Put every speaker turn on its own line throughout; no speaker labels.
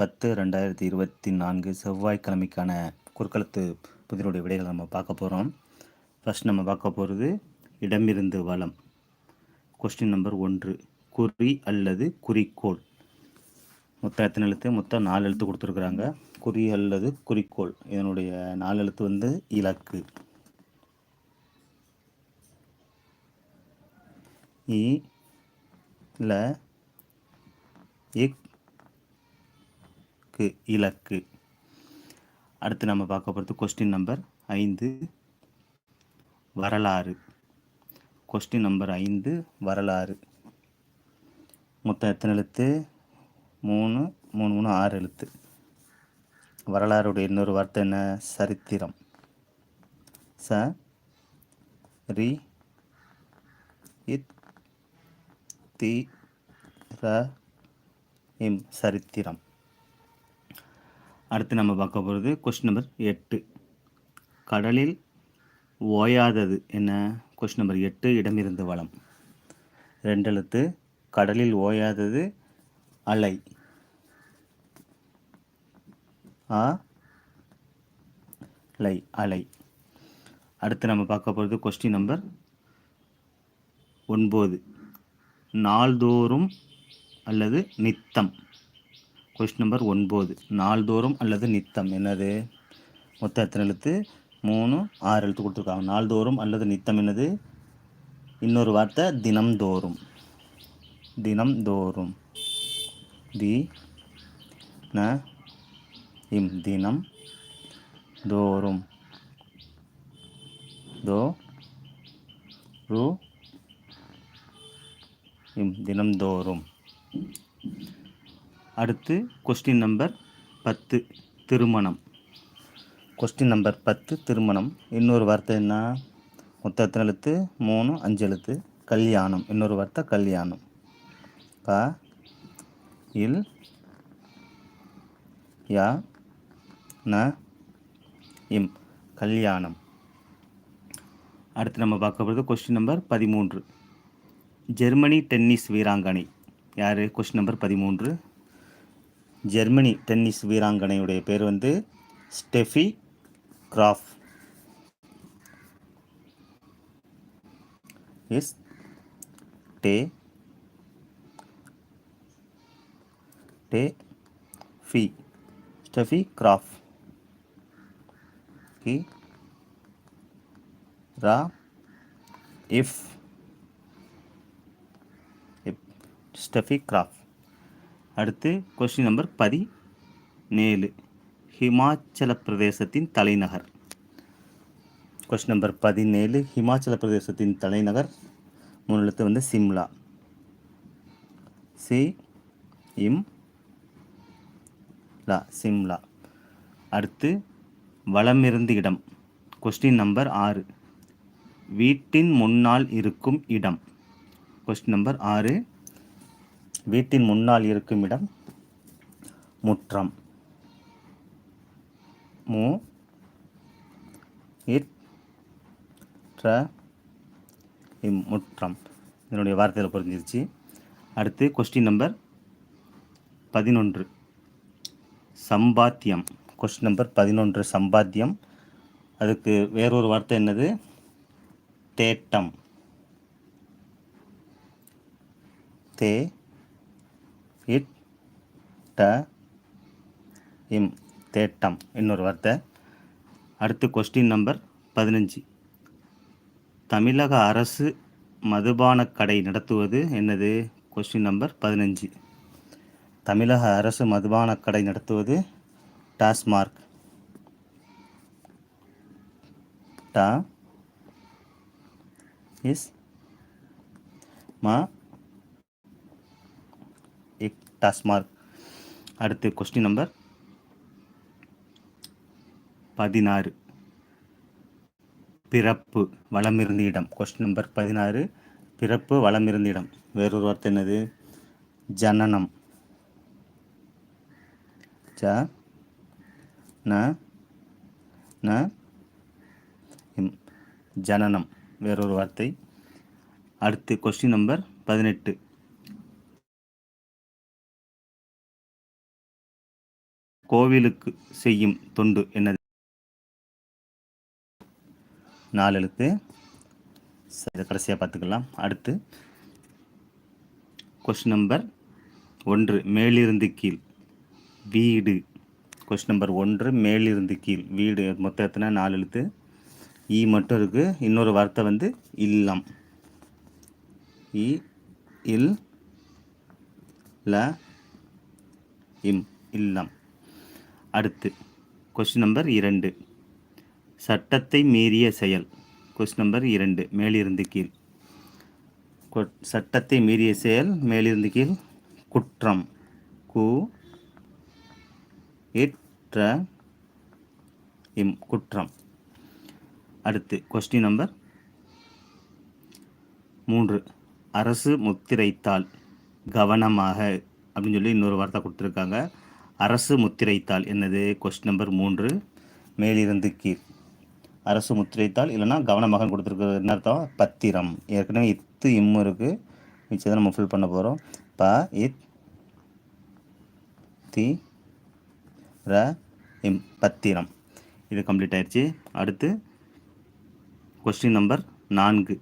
பத்து ரெண்டாயிரத்தி இருபத்தி நான்கு செவ்வாய்க்கிழமைக்கான குறுக்கலத்து புதினுடைய விடைகளை நம்ம பார்க்க போகிறோம் ஃபஸ்ட் நம்ம பார்க்க போகிறது இடமிருந்து வளம் கொஸ்டின் நம்பர் ஒன்று. குறி அல்லது குறிக்கோள். மொத்தம் எத்தனை எழுத்து? மொத்தம் நாலு எழுத்து கொடுத்துருக்குறாங்க. குறி அல்லது குறிக்கோள். இதனுடைய நாலு எழுத்து வந்து இலக்கு. இ ல இக் இலக்கு இலக்கு. அடுத்து நம்ம பார்க்க போகிறது கொஸ்டின் நம்பர் ஐந்து வரலாறு. கொஸ்டின் நம்பர் ஐந்து வரலாறு. மொத்தம் எத்தனை எழுத்து? மூணு மூணு மூணு ஆறு எழுத்து. வரலாறுடைய இன்னொரு வார்த்தை என்ன? சரித்திரம். ச ரி இத் தி ர இம் சரித்திரம். அடுத்து நம்ம பார்க்க போகிறது கொஸ்டின் நம்பர் எட்டு. கடலில் ஓயாதது என்ன? கொஸ்டின் நம்பர் எட்டு இடமிருந்து வளம். ரெண்டெழுத்து கடலில் ஓயாதது அலை. ஆ? அலை அலை. அடுத்து நம்ம பார்க்க போகிறது கொஸ்டின் நம்பர் ஒன்பது. நாள்தோறும் அல்லது நித்தம். கொஸ்டின் நம்பர் ஒன்பது. நாள்தோறும் அல்லது நித்தம். என்னது? மொத்த எத்தனை எழுத்து? மூணு ஆறு எழுத்து கொடுத்துருக்காங்க. நாள்தோறும் அல்லது நித்தம் என்னது? இன்னொரு வார்த்தை தினம்தோறும். தினம்தோறும். தி ந இம். தினம் தோறும் தோ ரு இம். தினம்தோறும். அடுத்து கொஸ்டின் நம்பர் பத்து திருமணம். கொஸ்டின் நம்பர் பத்து திருமணம். இன்னொரு வார்த்தை என்ன? மொத்த எத்தனை எழுத்து மூணு அஞ்சு எழுத்து. கல்யாணம். இன்னொரு வார்த்தை கல்யாணம். க இல் யா ந இம். கல்யாணம். அடுத்து நம்ம பார்க்க போகிறது கொஸ்டின் நம்பர் பதிமூன்று. ஜெர்மனி டென்னிஸ் வீராங்கனை. யார்? கொஸ்டின் நம்பர் பதிமூன்று. ஜெர்மனி டென்னிஸ் வீராங்கனையுடைய பேர் வந்து ஸ்டெஃபி கிராஃப். எஸ் டே. டே. ஃபி. Steffi Graf. கி. ரா. இஃப் ஸ்டெஃபி கிராஃப். அடுத்து கொஸ்டின் நம்பர் பதினேழு. ஹிமாச்சல பிரதேசத்தின் தலைநகர். கொஸ்டின் நம்பர் பதினேழு ஹிமாச்சல பிரதேசத்தின் தலைநகர். மூணு எழுத்து வந்து சிம்லா. சி இம் லா சிம்லா. அடுத்து வளமிருந்து இடம். கொஸ்டின் நம்பர் ஆறு. வீட்டின் முன்னால் இருக்கும் இடம். கொஸ்டின் நம்பர் ஆறு. வீட்டின் முன்னால் இருக்கும் இடம் முற்றம். மு. இற்ற இம். முற்றம். இதனுடைய வார்த்தையில் புரிஞ்சிருச்சு அடுத்து கொஸ்டின் நம்பர் பதினொன்று. சம்பாத்தியம். கொஸ்டின் நம்பர் பதினொன்று சம்பாத்தியம். அதுக்கு வேறொரு வார்த்தை என்னது? தேட்டம். தே ட இம் தேட்டம் இன்னொரு வார்த்தை. அடுத்து கொஸ்டின் நம்பர் பதினஞ்சு. தமிழக அரசு மதுபான கடை நடத்துவது என்னது? கொஸ்டின் நம்பர் பதினஞ்சு. தமிழக அரசு மதுபான கடை நடத்துவது டாஸ்மார்க் டா இஸ் மா டாஸ்மார்க் அடுத்து கொஸ்டின் நம்பர் பதினாறு. பிறப்பு வளமிருந்த இடம். கொஸ்டின் நம்பர் பதினாறு. பிறப்பு வளமிருந்த இடம். வேறொரு வார்த்தை என்னது? ஜனனம். ஜ ந ந ஜனனம். வேறொரு வார்த்தை. அடுத்து கொஸ்டின் நம்பர் பதினெட்டு. கோவிலுக்கு செய்யும் தொண்டு என்னது? நாலு எழுத்து. கடைசியாக பார்த்துக்கலாம். அடுத்து கொஸ்டின் நம்பர் ஒன்று மேலிருந்து கீழ். வீடு. கொஸ்டின் நம்பர் ஒன்று மேலிருந்து கீழ். வீடு மொத்தம் எத்தனை? நாலு எழுத்து. ஈ மட்டும் இருக்குது இன்னொரு வார்த்தை வந்து இல்லம். இ இல் ல இம் இல்லம். அடுத்து கொஸ்டின் நம்பர் இரண்டு. சட்டத்தை மீறிய செயல். கொஸ்டின் நம்பர் இரண்டு மேலிருந்து கீழ். சட்டத்தை மீறிய செயல் மேலிருந்து கீழ். குற்றம். கு இற்ற இம் குற்றம். அடுத்து கொஸ்டின் நம்பர் மூன்று. அரசு முத்திரைத்தாள் கவனமாக அப்படின்னு சொல்லி இன்னொரு வார்த்தை கொடுத்துருக்காங்க. அரசு முத்திரைத்தாள் என்னது? கொஸ்டின் நம்பர் மூன்று. மேலிருந்து கீழ். அரசு முத்திரைத்தாள் இல்லைன்னா கவனமாக கொடுத்துருக்கிறது என்ன அர்த்தம்? பத்திரம். ஏற்கனவே இத்து இம்மு இருக்குது மிச்சத்தை நம்ம ஃபில் பண்ண போகிறோம் ப இத் தி ர இம் பத்திரம். இது கம்ப்ளீட் ஆயிடுச்சு அடுத்து கொஸ்டின் நம்பர் நான்கு.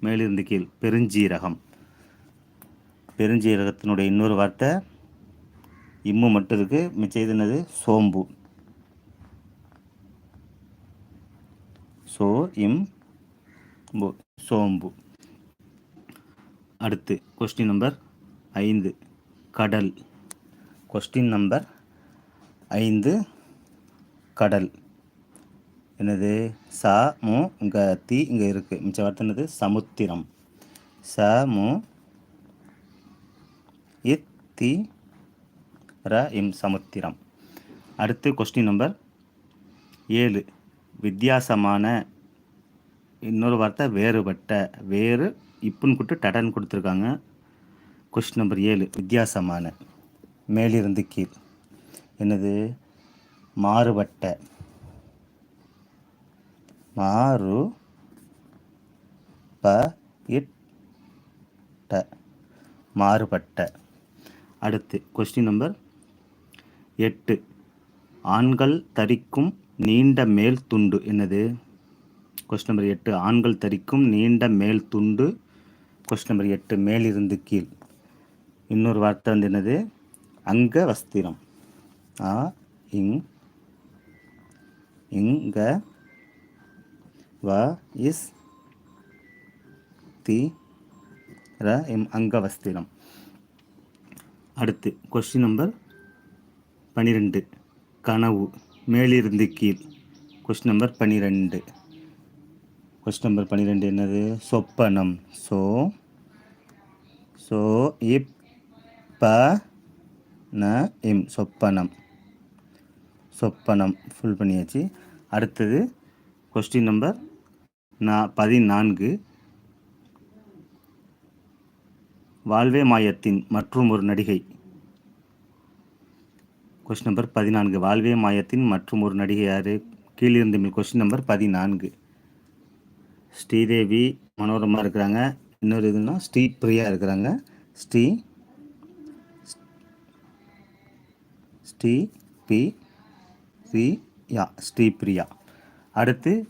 மேலிருந்து கீழ். பெருஞ்சீரகம். பெருஞ்சீரகத்தினுடைய இன்னொரு வார்த்தை இம்மு மட்டும் இருக்குது மிச்சம் இது என்னது? சோம்பு. சோ இம் சோம்பு. அடுத்து கொஸ்டின் நம்பர் ஐந்து. கடல். கொஸ்டின் நம்பர் ஐந்து கடல். என்னது? ச மு இங்கே தி இங்கே இருக்குது மிச்ச வார்த்தை என்னது? சமுத்திரம். ச மு இத் தீ ர இம் சமுத்திரம். அடுத்து கொஸ்டின் நம்பர் ஏழு. வித்தியாசமான இன்னொரு வார்த்தை வேறுபட்ட வேறு இப்புன்னு கூட்டு டடன் கொடுத்துருக்காங்க. கொஸ்டின் நம்பர் ஏழு வித்தியாசமான. மேலிருந்து கீழ். என்னது? மாறுபட்ட. மாறு ப இட்ட மாறுபட்ட. அடுத்து கொஸ்டின் நம்பர் எட்டு. ஆண்கள் தரிக்கும் நீண்ட மேல் துண்டு என்னது? கொஸ்டின் நம்பர் எட்டு. ஆண்கள் தரிக்கும் நீண்ட மேல் துண்டு. கொஸ்டின் நம்பர் எட்டு. மேலிருந்து கீழ். இன்னொரு வார்த்தை வந்து என்னது? அங்க வஸ்திரம். ஆ இங் இங்க வ இஸ் தி ர இம் அங்கவஸ்திரம் அடுத்து கொஸ்டின் நம்பர் பன்னிரெண்டு கனவு. மேலிருந்து கீழ். கொஸ்டின் நம்பர் பன்னிரெண்டு கொஸ்டின் நம்பர் பன்னிரெண்டு என்னது? சொப்பனம். ஸோ ஸோ இப் ப ந இம். சொப்பனம். சொப்பனம். ஃபுல் பண்ணியாச்சு. அடுத்தது கொஸ்டின் நம்பர் நா பதினான்கு. வாழ்வே மாயத்தின் மற்றும் ஒரு நடிகை. கொஸ்டின் நம்பர் பதினான்கு. வாழ்வே மாயத்தின் மற்றும் ஒரு நடிகை யார் கீழிருந்து மேல் கொஸ்டின் நம்பர் பதினான்கு. ஸ்ரீதேவி மனோரமா இருக்கிறாங்க. இன்னொரு இதுனா ஸ்ரீ பிரியா இருக்கிறாங்க. ஸ்ரீ ஸ்ரீ பி பிரியா. ஸ்ரீ பிரியா. அடுத்து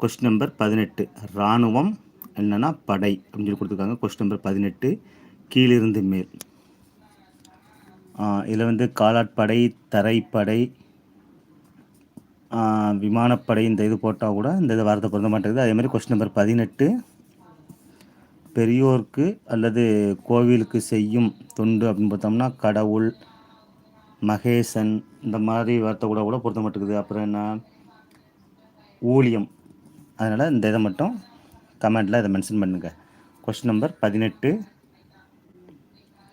கொஸ்டின் நம்பர் பதினெட்டு. இராணுவம் என்னென்னா படை அப்படின்னு சொல்லி கொடுத்துருக்காங்க. கொஸ்டின் நம்பர் பதினெட்டு. கீழிருந்து மேல். இதில் வந்து காலாட்படை தரைப்படை விமானப்படை இந்த இது போட்டால் கூட இந்த இது வார்த்தை பொருந்த மாட்டேங்குது. அதே மாதிரி கொஸ்டின் நம்பர் பதினெட்டு. பெரியோருக்கு அல்லது கோவிலுக்கு செய்யும் தொண்டு அப்படின்னு பார்த்தோம்னா கடவுள் மகேசன் இந்த மாதிரி வார்த்தை கூட கூட பொருத்த மாட்டேங்குது. அப்புறம் என்ன? ஊழியம். அதனால் இந்த இதை மட்டும் கமெண்டில் இதை மென்ஷன் பண்ணுங்கள் கொஸ்டின் நம்பர் பதினெட்டு.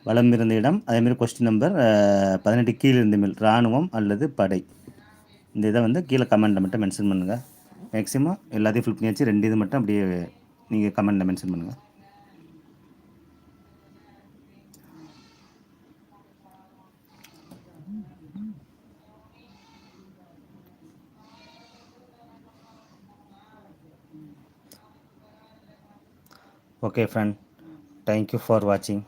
வளம் இருந்த இடம் அதேமாதிரி கொஸ்டின் நம்பர் பதினெட்டு கீழே இருந்த மேல் இராணுவம் அல்லது படை. இந்த இதை வந்து கீழே கமெண்டில் மட்டும் மென்ஷன் பண்ணுங்கள் மேக்ஸிமம் எல்லாத்தையும் ஃபில் பண்ணியாச்சு ரெண்டு இது மட்டும் அப்படியே நீங்கள் கமெண்டில் மென்ஷன் பண்ணுங்கள் ஓகே ஃப்ரெண்ட் தேங்க்யூ ஃபார் வாட்சிங்